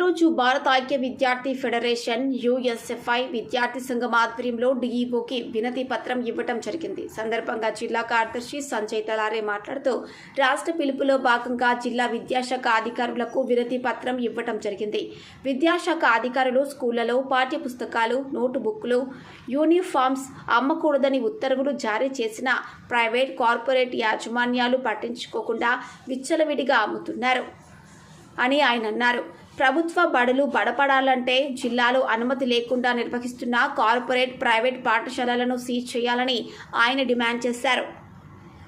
రోజు భారత ఐక్య విద్యార్థి ఫెడరేషన్ యుఎస్ఎఫ్ఐ విద్యార్థి సంఘం ఆధ్వర్యంలో డిఈఓకి వినతి పత్రం ఇవ్వటం జరిగింది. సందర్భంగా జిల్లా కార్యదర్శి సంజయ్ తలారే మాట్లాడుతూ రాష్ట్ర పిలుపులో భాగంగా జిల్లా విద్యాశాఖ అధికారులకు వినతి పత్రం ఇవ్వటం జరిగింది. విద్యాశాఖ అధికారులు స్కూళ్ళలో పాఠ్య పుస్తకాలు నోటు బుక్లు యూనిఫామ్స్ అమ్మకూడదని ఉత్తర్వులు జారీ చేసిన ప్రైవేట్ కార్పొరేట్ యాజమాన్యాలు పట్టించుకోకుండా విచ్చలవిడిగా అమ్ముతున్నారు అని ఆయన అన్నారు. ప్రభుత్వ బడులు బడపడాలంటే జిల్లాలో అనుమతి లేకుండా నిర్వహిస్తున్న కార్పొరేట్ ప్రైవేట్ పాఠశాలలను సీజ్ చేయాలని ఆయన డిమాండ్ చేశారు.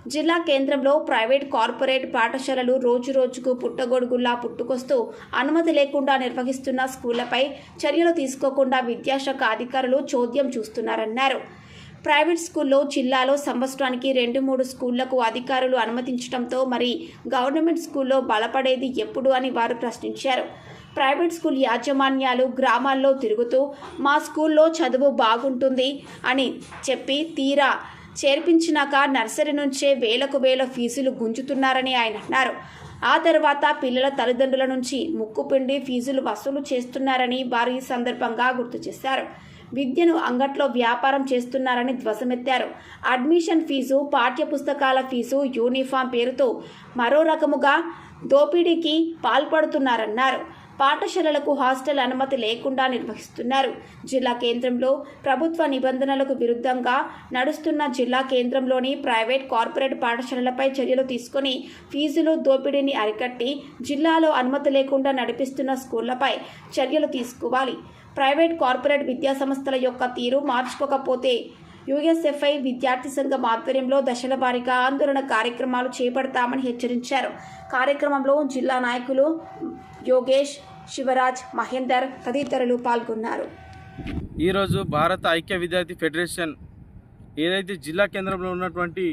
జిల్లా కేంద్రంలో ప్రైవేట్ కార్పొరేట్ పాఠశాలలు రోజు రోజుకు పుట్టగొడుగుల్లా పుట్టుకొస్తూ అనుమతి లేకుండా నిర్వహిస్తున్న స్కూళ్ళపై చర్యలు తీసుకోకుండా విద్యాశాఖ అధికారులు చోద్యం చూస్తున్నారన్నారు. ప్రైవేట్ స్కూల్లో జిల్లాలో సంవత్సరానికి రెండు మూడు స్కూళ్ళకు అధికారులు అనుమతించడంతో మరి గవర్నమెంట్ స్కూల్లో బలపడేది ఎప్పుడు అని వారు ప్రశ్నించారు. ప్రైవేట్ స్కూల్ యాజమాన్యాలు గ్రామాల్లో తిరుగుతూ మా స్కూల్లో చదువు బాగుంటుంది అని చెప్పి తీరా చేర్పించినాక నర్సరీ నుంచే వేలకు వేల ఫీజులు గుంజుతున్నారని ఆయన అన్నారు. ఆ తర్వాత పిల్లల తల్లిదండ్రుల నుంచి ముక్కుపిండి ఫీజులు వసూలు చేస్తున్నారని వారు ఈ సందర్భంగా గుర్తు చేశారు. విద్యను అంగట్లో వ్యాపారం చేస్తున్నారని ధ్వసమెత్తారు అడ్మిషన్ ఫీజు పాఠ్య పుస్తకాల ఫీజు యూనిఫామ్ పేరుతో మరో రకముగా దోపిడీకి పాల్పడుతున్నారన్నారు. పాఠశాలలకు హాస్టల్ అనుమతి లేకుండా నిర్వహిస్తున్నారు. జిల్లా కేంద్రంలో ప్రభుత్వ నిబంధనలకు విరుద్ధంగా నడుస్తున్న జిల్లా కేంద్రంలోని ప్రైవేట్ కార్పొరేట్ పాఠశాలలపై చర్యలు తీసుకొని ఫీజులు దోపిడీని అరికట్టి జిల్లాలో అనుమతి లేకుండా నడిపిస్తున్న స్కూళ్ళపై చర్యలు తీసుకోవాలి. ప్రైవేట్ కార్పొరేట్ విద్యా సంస్థల యొక్క తీరు మార్చుకోకపోతే యుఎస్ఎఫ్ఐ విద్యార్థి సంఘం ఆధ్వర్యంలో దశల వారీగా ఆందోళన కార్యక్రమాలు చేపడతామని హెచ్చరించారు. కార్యక్రమంలో జిల్లా నాయకులు యోగేష్ శివరాజ్ మహేందర్ తదితరులు పాల్గొన్నారు. ఈరోజు భారత ఐక్య విద్యార్థి ఫెడరేషన్ ఏదైతే జిల్లా కేంద్రంలో ఉన్నటువంటి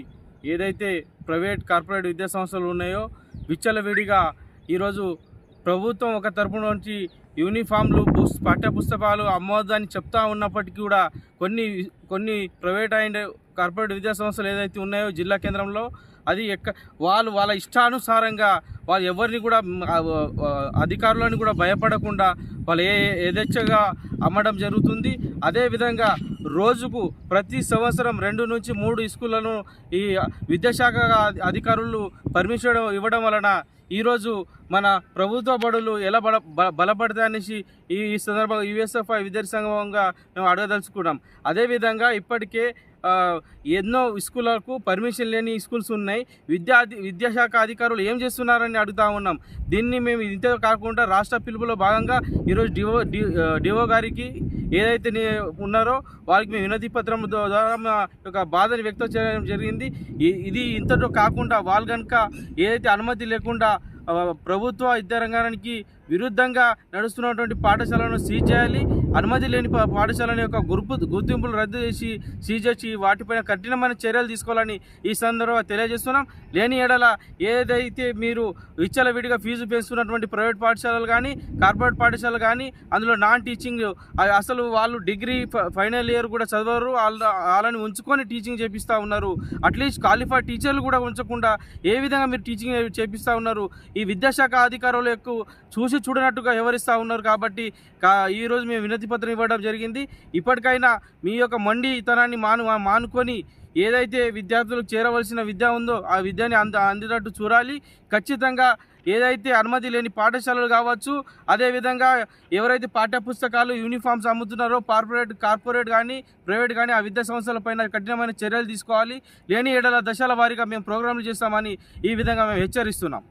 ఏదైతే ప్రైవేట్ కార్పొరేట్ విద్యా సంస్థలు ఉన్నాయో విచ్చలవిడిగా ఈరోజు ప్రభుత్వం ఒక తరపు నుంచి యూనిఫామ్లు పుస్ పాఠ్య పుస్తకాలు అమ్మవద్దని చెప్తా ఉన్నప్పటికీ కూడా కొన్ని కొన్ని ప్రైవేట్ అండ్ కార్పొరేట్ విద్యా సంస్థలు ఏదైతే ఉన్నాయో జిల్లా కేంద్రంలో అది ఎక్క వాళ్ళు వాళ్ళ ఇష్టానుసారంగా వాళ్ళు ఎవరిని కూడా అధికారులను కూడా భయపడకుండా వాళ్ళు ఏ యథేచ్ఛగా అమ్మడం జరుగుతుంది. అదేవిధంగా రోజుకు ప్రతి సంవత్సరం రెండు నుంచి మూడు స్కూళ్ళను ఈ విద్యాశాఖ అధికారులు పర్మిషన్ ఇవ్వడం వలన ఈరోజు మన ప్రభుత్వ బడులు ఎలా బల బలపడతాయి అనేసి ఈ ఈ సందర్భంగా యుఎస్ఎఫ్ఐ విద్యార్థి సంఘంగా మేము అడగదలుచుకున్నాం. అదేవిధంగా ఇప్పటికే ఎన్నో స్కూళ్ళకు పర్మిషన్ లేని స్కూల్స్ ఉన్నాయి. విద్యా విద్యాశాఖ అధికారులు ఏం చేస్తున్నారని అడుగుతా ఉన్నాం. దీన్ని మేము ఇంతే కాకుండా రాష్ట్ర పిలుపులో భాగంగా ఈరోజు డివో డివో గారికి ఏదైతే నీ ఉన్నారో వారికి మేము వినతి పత్రం ద్వారా మా యొక్క బాధను వ్యక్తం చేయడం జరిగింది. ఇది ఇంతటో కాకుండా వాళ్ళు కనుక ఏదైతే అనుమతి లేకుండా ప్రభుత్వ విద్యారంగానికి విరుద్ధంగా నడుస్తున్నటువంటి పాఠశాలను సీజ్ చేయాలి. అనుమతి లేని పా- పాఠశాలల యొక్క గుర్పు గుర్తింపులు రద్దు చేసి సీజ్ చేసి వాటిపైన కఠినమైన చర్యలు తీసుకోవాలని ఈ సందర్భంగా తెలియజేస్తున్నాం. లేని ఎడల ఏదైతే మీరు విచ్చలవిడిగా ఫీజు పెంచుతున్నటువంటి ప్రైవేట్ పాఠశాలలు కానీ కార్పొరేట్ పాఠశాలలు కానీ అందులో నాన్ టీచింగ్ అసలు వాళ్ళు డిగ్రీ ఫ- ఫైనల్ ఇయర్ కూడా చదవరు. వాళ్ళ వాళ్ళని ఉంచుకొని టీచింగ్ చేపిస్తూ ఉన్నారు. అట్లీస్ట్ క్వాలిఫైడ్ టీచర్లు కూడా ఉంచకుండా ఏ విధంగా మీరు టీచింగ్ చేపిస్తూ ఉన్నారు. ఈ విద్యాశాఖ అధికారులు ఎక్కువ చూసి చూడనట్టుగా వ్యవహరిస్తూ ఉన్నారు కాబట్టి కా ఈరోజు మేము వినతి పత్రం ఇవ్వడం జరిగింది. ఇప్పటికైనా మీ యొక్క మండి మండితనాన్ని మాను మానుకొని ఏదైతే విద్యార్థులకు చేరవలసిన విద్య ఉందో ఆ విద్యని అంద అందినట్టు చూడాలి. ఖచ్చితంగా ఏదైతే అనుమతి లేని పాఠశాలలు కావచ్చు అదేవిధంగా ఎవరైతే పాఠ్య పుస్తకాలు యూనిఫామ్స్ అమ్ముతున్నారో కార్పొరేట్ కార్పొరేట్ కానీ ప్రైవేట్ కానీ ఆ విద్యా సంస్థలపైన కఠినమైన చర్యలు తీసుకోవాలి. లేని ఏడల దశల వారీగా మేము ప్రోగ్రాంలు చేస్తామని ఈ విధంగా మేము హెచ్చరిస్తున్నాం.